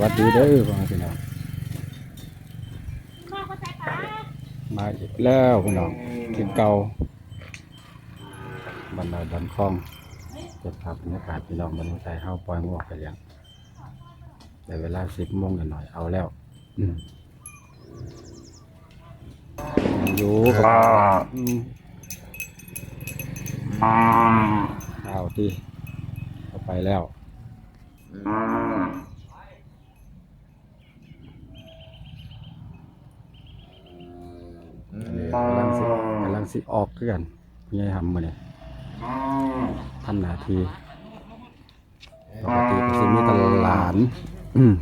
วัสดีเด้อพ่อแม่พี่น้องพ่อก็ใช้ปลามาอีกแล้วพี่น้องถึงเก่าบรรดาดันคลองเก็บภาพบรรยากาศพี่น้องบรรยากาศเข้าปล่อยงวกไปเลี้ยงแต่เวลาสิบโมงหน่อยๆเอาแล้วอืมยังอยู่กับอืมเอาที่เข้าไปแล้ว อันนี้ กำลังสิกำลังสิออกคือกันพี่ใหญ่หำมาเนี่ยท่านนาทีปกติก็สิมีแตหลานอืม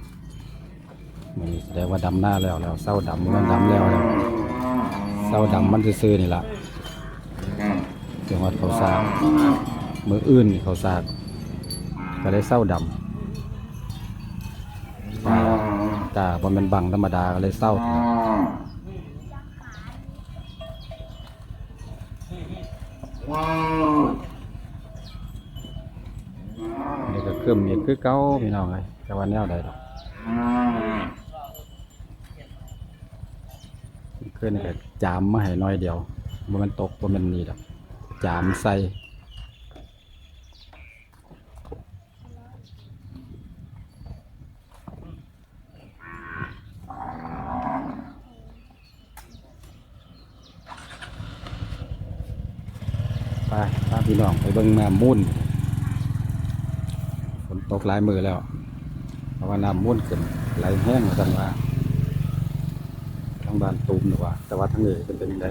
มันแสดงว่าดำหน้าแล้วแล้วเศร้าดำมันดำแล้วแล้วเศร้าดำมันซื่อๆนี่ละจังหวัดเขาสากมืออื่นนี่เขาสากก็เลยเศร้าดำตาตาบนเป็นบังธรรมดาก็เลยเศร้า นี่ก็เครื่องมีคือเก้าพี่น้องเลยแต่ว่าแนวใดดอกเครื่องนี่ก็จามมาให้น้อยเดียวบ่มันตกบ่มันนี่ดอกจามใส่ พาพี่น้องไปเบิ้งแม่มุ่นฝนตกหลายมือแล้ว เพราะว่าน้ำมุ่นขึ้นไหลแห้งเหมือนกันว่าทางบ้านตูมหรือว่า แต่ว่าทางนี้เป็นเป็นยังไง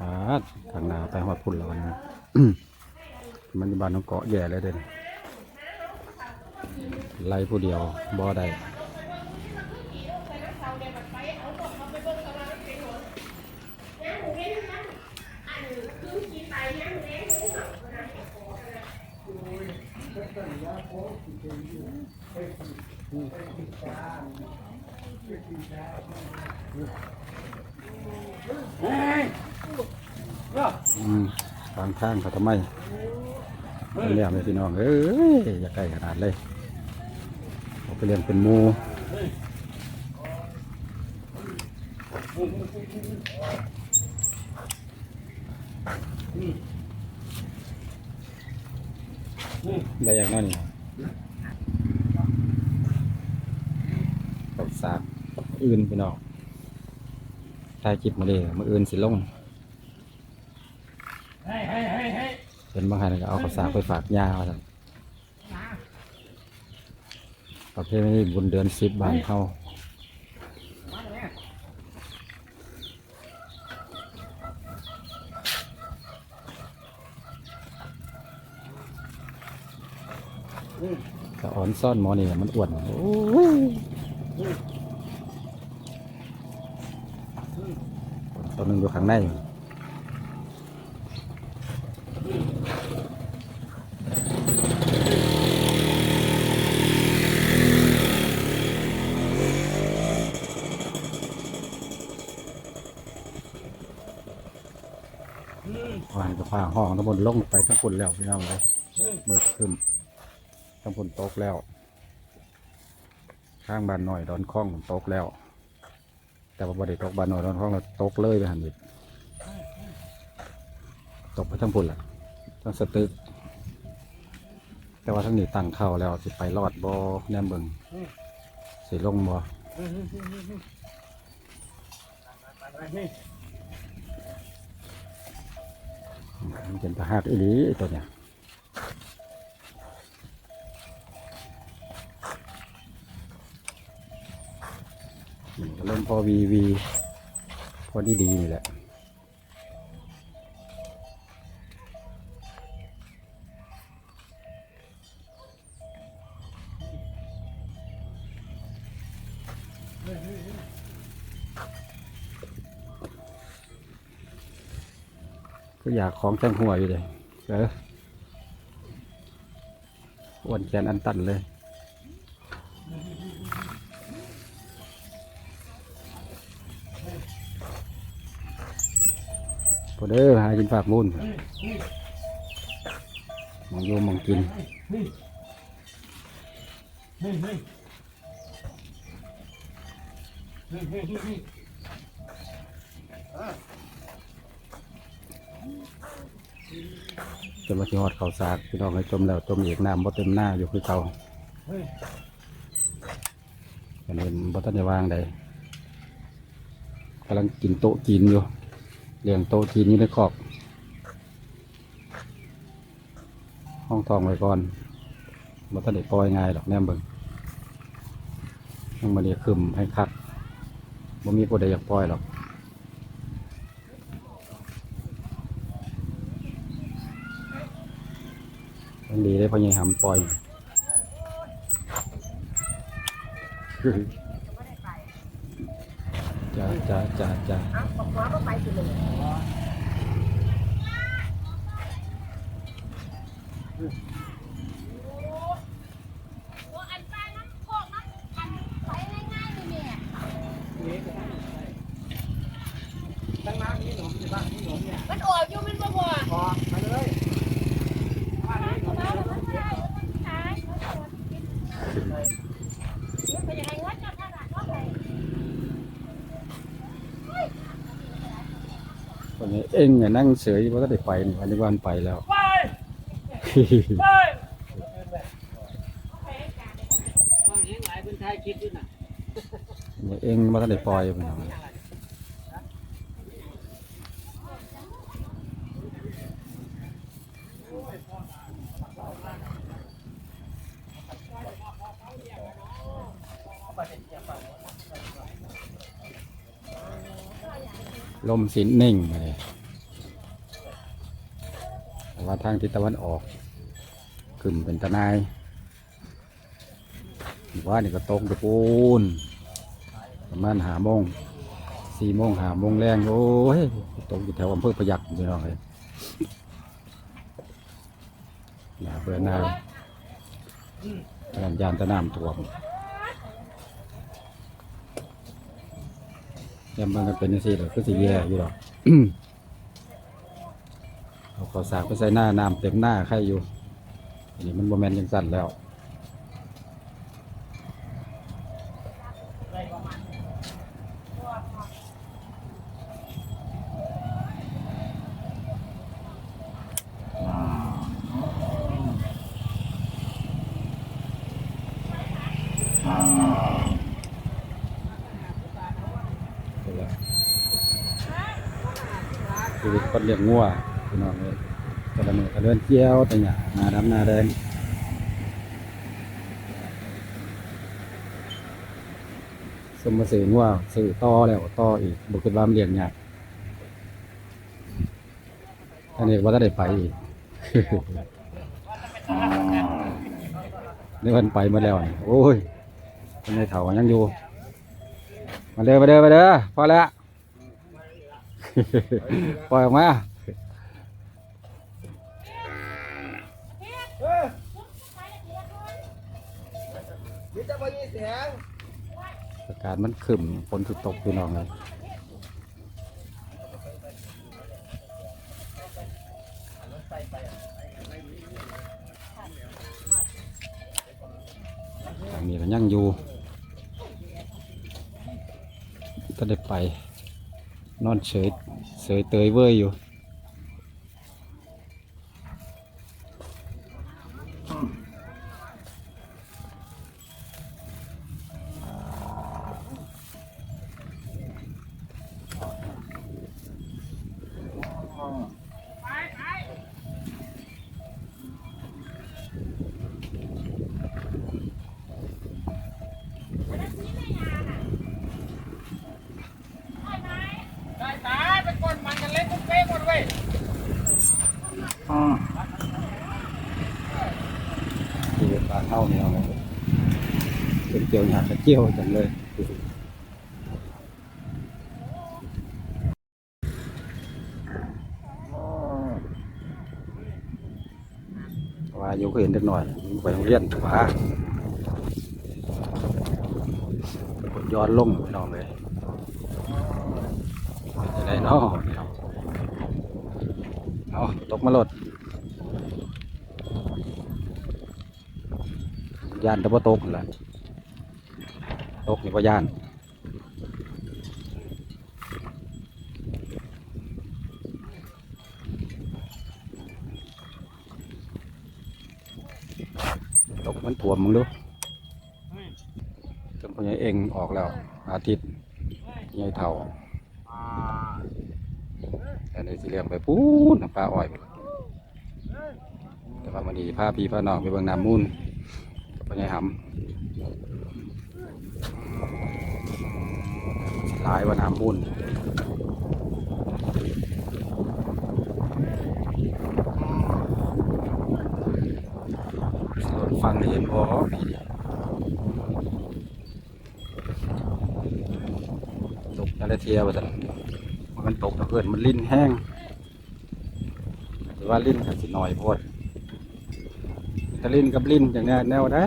อ่าทางหนาไปหอดพุ่นแล้วนะ มันอยู่บ้านน้อง เกาะแย่เลยเด่นไล่ผู้เดียวบ่ได้อืมทางข้างเขาทำไม เลี้ยงเลยพี่น้องเอ้ยอย่าใกล้ขนาดเลยเอาไปเลี้ยงเป็นหมูได้อย่างนั้นนี่กับสากอื่นพี่น้องถ่ายคลิปมาเลยมืออื่นสิลง เป็นบางครั้งก็เอาข้าวสารไปฝากย่าว่าซั่นประเภทนี้บุญเดือนสิบบานเข้าก็อ่อนซ่อนหมอนี่มันอ้วนโอ้ยตัวหนึงอยู่ข้างใน วานกับผ้าห้องทั้งบนลงไปทั้งคนแล้วพี่น้องเลยเมื่อขึ้นทั้งคนตกแล้ว ข้างบ้านหน่อยดอนคล้องตกแล้ว แต่ว่าบ่ได้ตกบ้านหน่อยดอนคล้องแล้วตกเลยไปหันอีกตกไปทั้งพุ่นแหละทั้งสตึก แต่ว่าทั้งนี้ตั้งเข้าแล้วสิไปรอดบ่แนมเบิงสิลงบ่ มันเป็นทหารอีหลีตัวเนี้ยมันก็เริ่มพอวีวี พอดีดีนี่แหละก็ อยากของแจ้งหัวอยู่เลยเอออ้วนแขนอันตันเลยพอเด้อหากินฝากมูลมองโยมมองกินจ นมาที่หอดเขาสากพี่น้องให้จมแล้วจมอีกน้ำบ่เต็มหน้าอยู่คือเก่าอันนี้บ่ทันได้วางใดกำลังกินโต๊ะจีนอยู่เลี้ยงโต๊ะจีนอยู่ในคอกห้องทองไว้ก่อนบ่ทันได้ปล่อยง่ายหรอกแนมเบิ่งยังมาเรียกขึ้นให้คักบ่มีผู้ใดอยากปล่อยหรอก ดีได้เพราะยังหำปล่อยจ้าจ้าจ้าจ้า เอาบอกว่าก็ไปสิเลยโอ้อันปลาน้ำโคกน้ำอันไปง่ายๆเลยเนี่ย ตั้งน้ำนี่หนมอยู่บ้านนี่หนมเนี่ย มันออกอยู่มันบ่บ่ พอไปเลยบ้านนี้หนม เอาแล้วมันได้มันขายมันเป็นยังไงวะจับขนาดนั้นเลย วันนี้เองเนี่ยนั่งเฉยว่าก็ได้ไปนี่วันนี้วันไปแล้วไปไปเห็นหลาทยคิดอยู่น่ะเนี่ยเอ็งว่าก็ได้ปล่อยไปหน่อยลมสินนิ่งเลย ว่าทางทิศตะวันออกกึ่มเป็นตะนายว่านี่ก็ตกตะปูนประมาณหาโมงสี่โมงหาโมงแรงโอ้ยตกอยู่แถวอำเภอพยัคฆ์พี่น้องเลยหนาเบื่อหน้าแรงยานตะน้ำท่วมยามมันเป็นนี่สิเหรอก็สิแย่อยู่หรอก เอาข้าวสากไปใส่หน้าน้ำเต็มหน้าใครอยู่อันนี้มันโมแมนต์ยังสั่นแล้วนี่แหละชีวิตคนเลี้ยงงัว พี่น้องเลยกระมือกระเดินเกี้ยวแต่หยานาดำนาแดงสมมาสื่องัวสื่อต่อแล้วต่ออีกบุคคลว่ามันเลี้ยงยากอันนี้ว่าจะได้ไปอีกนี่มันไปมาแล้วโอ้ยคนในเถายังอยู่มาเด้อมาเด้อมาเด้อพอแล้วปล่อยออกมา มีแต่วันนี้เสียงอากาศมันขึ้นฝนสุดตกพี่น้องเลยอันนี้ก็ยังอยู่ก็ได้ไป นอนเฉยเฉยเตยเว้ยอยู่ เกี่ยวหยาดกระเจียวจังเลยว่าอยู่ก็เห็นเล็กหน่อยไปโรงเรียนถูกปะย้อนลงพี่น้องเลยจะได้เนาะพี่น้องเอาตกมาหลดยานตะบ่ตกแหละ ตกนี่ก็ย่านตกมันถ่วมมึงดูจนพอใหญเองออกแล้ว อาทิตย์ใหญ่เท่าแต่ในสีเหลืองไปปูนปลาอ้อย แต่ว่ามันนี้าพี่พานองไปเบิ่งน้ำมูลกับพอใหญหำ หลายว่าน้ำมูลส่วนฟังเห็นพอพี่เดีตกอะไรเทียวสันมันตกตะเพื่อนมันลิ้นแห้งหรือว่าลิ้นก็สิหน้อยโพดถ้าลิ้นกับลิ้นอย่างนี้แนวได้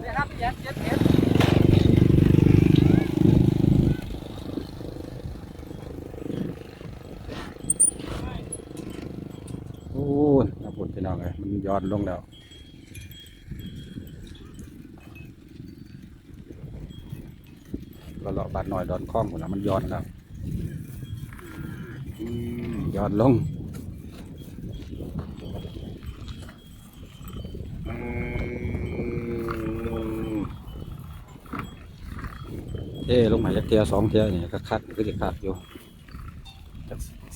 เนี่ยครับเจ็ดเจ็ดเจ็ด โอ้ยน้ำปุ่นพี่น้องเล ย้อนลงแล้วก็เลาะบาดหน่อยดอนคล้องหมดแล้วมันย้อนแล้วย้อนลงอืมเอ้ลงมาจากเทียสองเทียนี่ยก็คัดก็จะคัดอยู่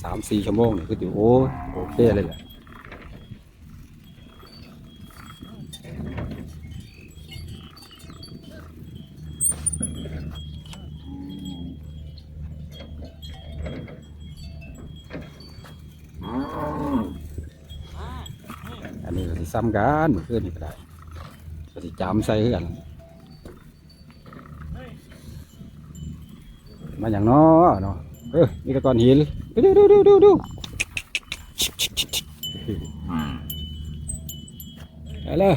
สามสี่ชั่วโมงเนี่คือถือโอ้โอเคเลยแหละ อันนี้ก็สิ ซ้ำกันเมื่อคืนนี่ก็ได้ก็สิจามใส่คือกันมาอย่างน้อเนาะเออมีแตะกอนหินดูดูดูดูดูไปเลย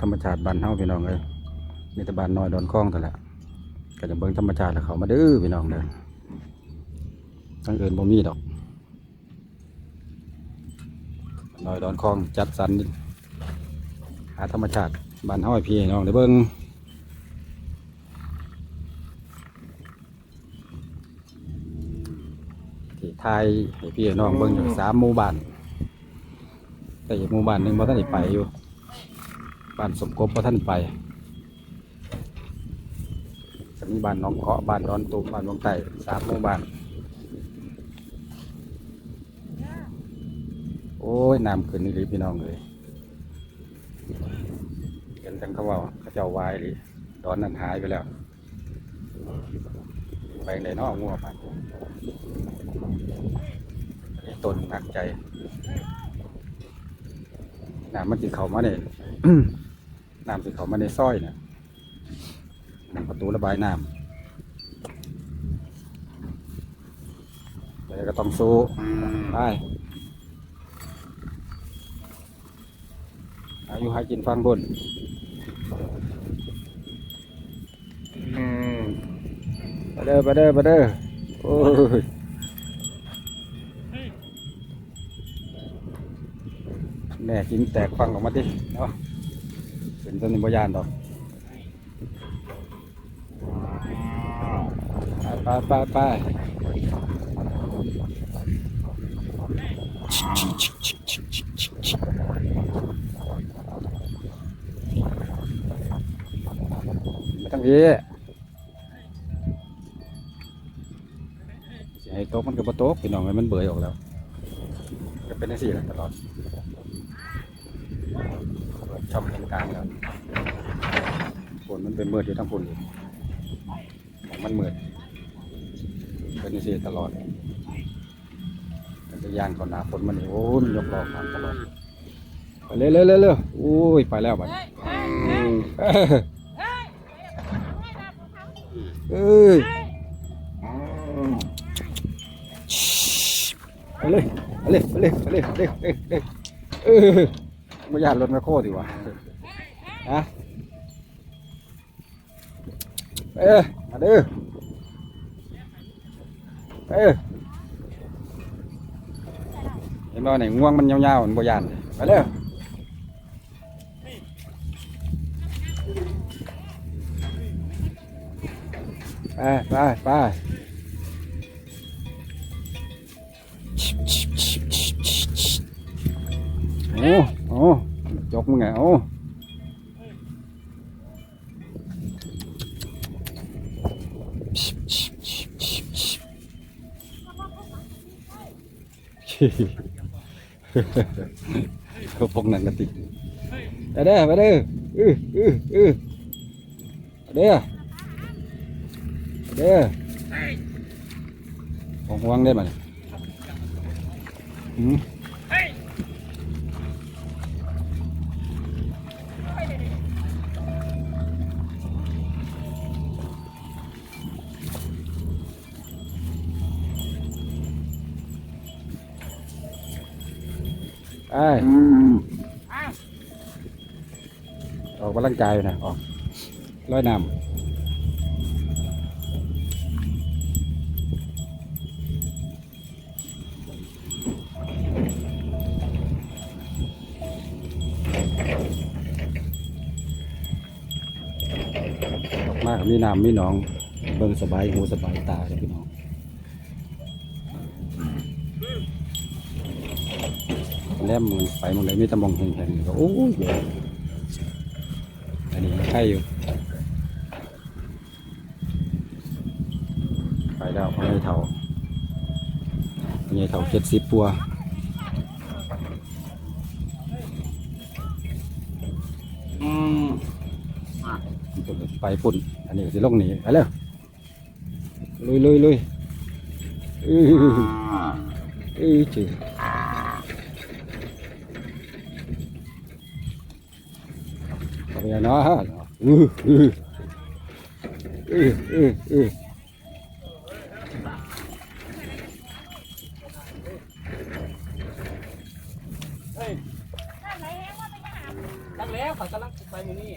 ธรรมชาติบ้านเฮาพี่น้องเลยมีแต่บ้านน้อยดอนคลองแต่และก็จะเบิ่งธรรมชาติแล้วเขามาเด้อพี่น้องเด้อทั้งอื่นบ่มีดอกน้อยดอนคลองจัดสรรหาธรรมชาติบ้านเฮาพี่น้องได้เบิ่งที่ไทยให้พี่น้องเบิ่งอยู่สามหมู่บ้านแต่อีกหมู่บ้านหนึ่งบ่ท่านได้ไปอยู่ บ้านสมกบบ่ท่านไปจะมีบ้านน้องเคาะบ้านดอนตุบ้านวงไต่สามหมู่บ้าน โอ้ยน้ำขึ้นนี่ลีพี่น้องเลยเห็นจังเขาว่าเขาเจ้าวายเลยดอนนั้นหายไปแล้ว ไปไหนเนอกงัวมันต้นหนักใจน้ำมันจิเขามาเนี่ย น้ำจิเขามาในซอยเนี่ยน้ำประตูระบายน้ำแล้วก็ต้องสู้ไปอายุให้กินฟังบนไปเด้อไปเด้อไปเด้อโอ้ยแม่กินแตกฟังออกมาดิเนาะ เป็นต้นนิบยานดอกไปไปไปไปไม่ต้องพี่สิให้โต๊ะมันก็บโต๊ะพี่น้องให้มันเบื่อออกแล้ว ก็เป็นได้สี่แหละตลอด ช่องตรงกลางครับฝนมันเป็นมืดอยู่ทั้งฝนมันมืดเป็นสิตลอดมันจะย่างก่อนหนาฝนมันนี่โอ้ยมันยกล้อมาตลอดไปเร็วเร็วเร็วเร็วโอ้ยไปแล้วบัดนี้เฮ้ยเฮ้ยเอ้ยไปเลยไปเลยไปเลยไปเลยไปเลยไปเลยเออ ไม่ยากรถแมคโครดีกว่าฮะเออมาเด้อเออเห็นบ่ไหนง่วงมันยาวๆมันบยานไปเลยไปไปไปโอ้ กมึงไงโอ้เขาพกนังกระติกไปเด้อไปเด้ออืออืออือเด้อเด้อของห่วงได้ไหมอืม ไอ้ออกกำลังกายอยู่นะออกร้อยน้ำออกมากมีน้ำมีหนอง เบิ่งสบายหูสบายตาเลยพี่น้อง แลมมึงไปมึงเลยมีแตะมองแข็งๆก็โอ้ยเยอะอันนี้ใช่อยู่ไปแล้วพ่อใหญ่เท่าพ่อใหญ่เท่าเจ็ดสิบปัวไปปุ่น อันนี้สิลงหนีไปแล้วลุยลุยลุยอืออื้อจืด นาะ Uh, uh. Uh, uh, uh. ตั้งแล้วเขากำลังไปมือนี่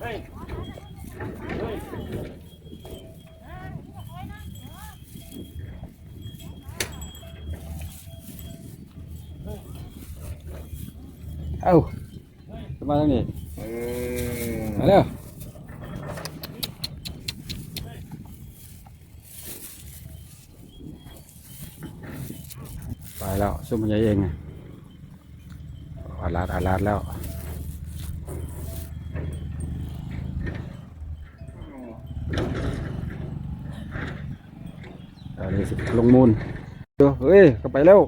เฮ้ยเฮ้ย Au. Kemana ni? Mana? Phải แล้วซุ่มมันใหญ่เองไงอาลาดอาลาดแล้วเอาเลยสิลงมูลเดี๋ยวเฮ้ยก็ไปแล้ว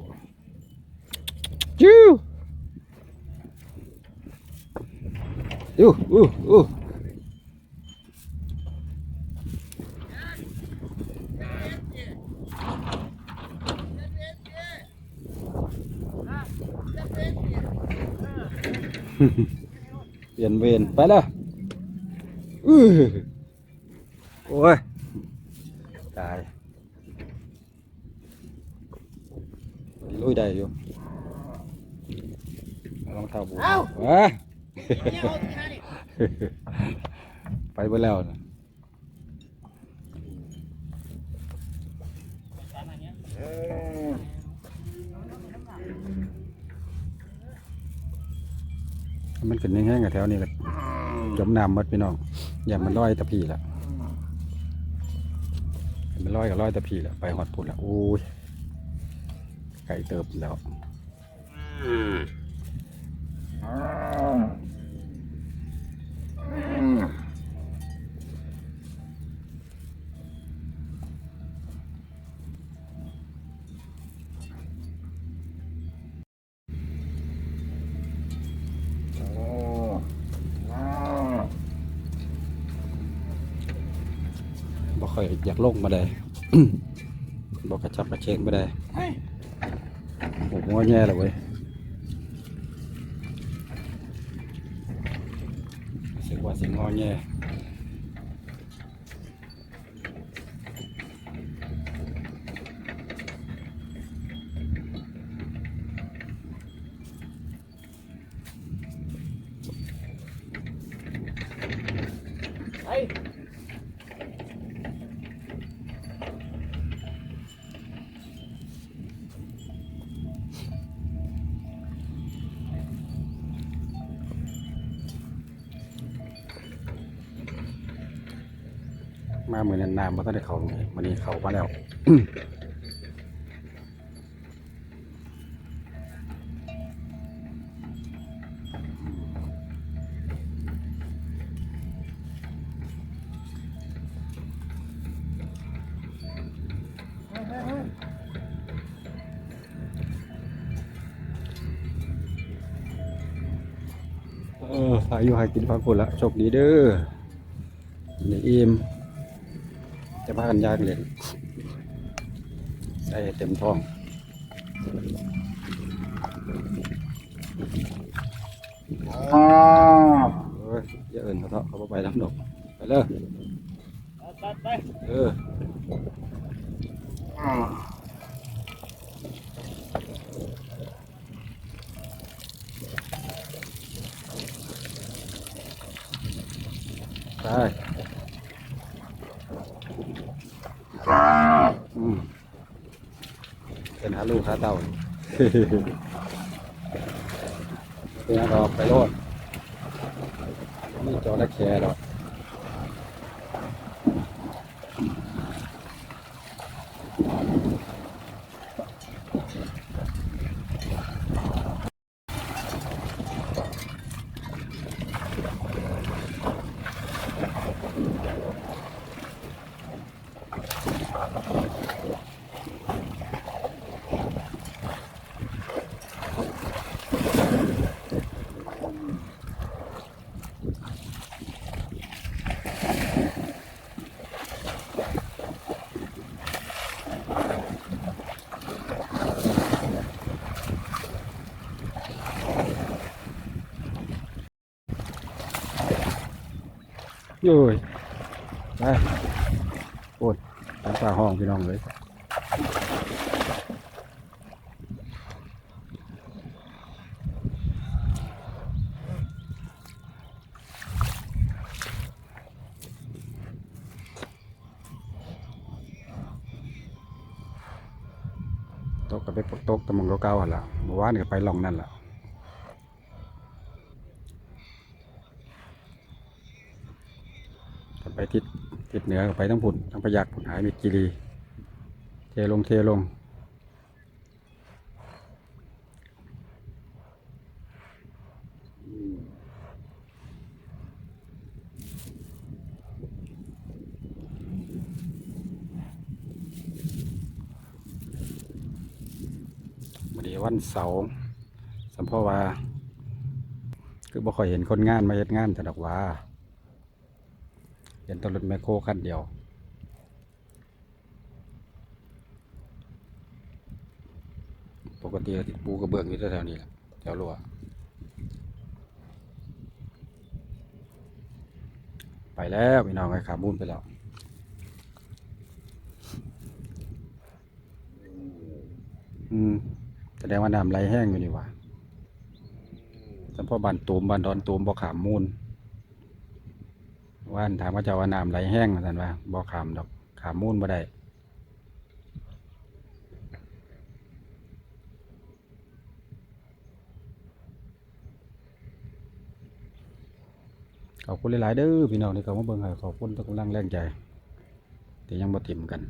จิ้ว อู้อู้อู้เปลี่ยนเวรไปแล้วอื้ ได้อยู่รองเท้าบูทวะไปแล้วนะมันขึ้นแห้งๆกับแถวนี้แหละจมน้ำมดพี่น้องอย่ามันลอยตะพีละมันลอยกับลอยตะพีละไปหอดพุ่นละโอ้ยไก่เติบแล้ว บ่ค่อยอยากลงมาได้ บ่กระชับกระเชงมาได้โอ้โหแย่เลยเว้ย งอแย่ มาเหมือนนานๆมาตั้งแต่เขาเลยวันนี้เขามาแล้วเออพายุหายกินพักผลละโชคดีเด้อนี่อิ่ม พากันยากเลยใส่ให้เต็มท้องเอ้ยอย่าเอินเขาเถอะเขาบ่ไปทำดอกไปเลยไปไปเออไปอืมเป็นหาลูกหาเต่า เป็นหาดอกไปโลดนี่จอระแคดอก โย้ยไปโอดตามฝ่าห้องพี่น้องเลยตกกับไปตกแตะมองเก่าๆหั่นล่ะเมื่อวานก็ไปลองนั่นล่ะ ถ้าไป ทิศทิศเหนือก็ไปทั้งพุ่นทั้งพยักพุ่นหายมิตรกิรี เทลงเทลง วันนี้วันเสาร์สัมพวา คือบ่ค่อยเห็นคนงานมาเฮ็ดงานแต่ดอกว่า เห็นตรถแมคโครคันเดียว ปกติติดปูกระเบื้องอยู่แถวๆนี้แหละแถวรั้วไปแล้วพี่น้องไอ้ขาบุญไปแล้วอืมแสดงว่าน้ำไหลแห้งอยู่นี่หว่าแต่พอบานตูมบานดอนตูมบ่ขามมูล ว่านถามว่าจะว่าน้ำไหลแห้งท่านว่าบ่ขามดอกขามมูลบ่ได้ขอบคุณหลายๆเด้อพี่น้องที่เขามาเบิ่งให้ขอบคุณทุกกำลังแรงใจที่ยังบ่ติ่มกัน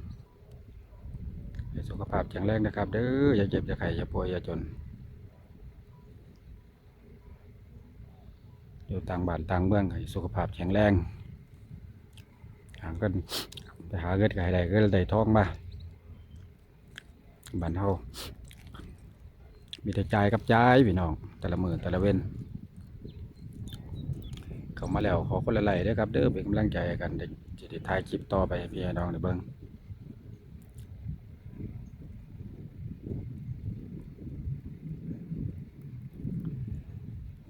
สุขภาพแข็งแรงนะครับ เด้ออย่าเจ็บอย่าไข้อย่าป่วยอย่าจน อยู่ต่างบ้านต่างเมืองให้สุขภาพแข็งแรงากันไปหาเงินก็ให้ได้เงินได้ทองมาบ้านเฮามีแต่จ่ายกับจ่ายพี่น้อง แต่ละมือแต่ละเว้นเข้ามาแล้วขอคนละไลด้วยครับ เด้อเป็นกำลังใจกันเด็กจะได้ถ่ายคลิปต่อไปพี่น้องเด้เบิ้ง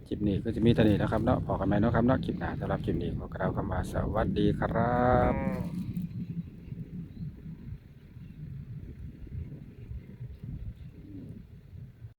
คลิปนี้ก็จะมีเท่านี้นะครับเนาะพอกันไหมเนาะครับเนาะคลิปหน้าสำหรับคลิปนี้ขอกล่าวคำว่าสวัสดีครับ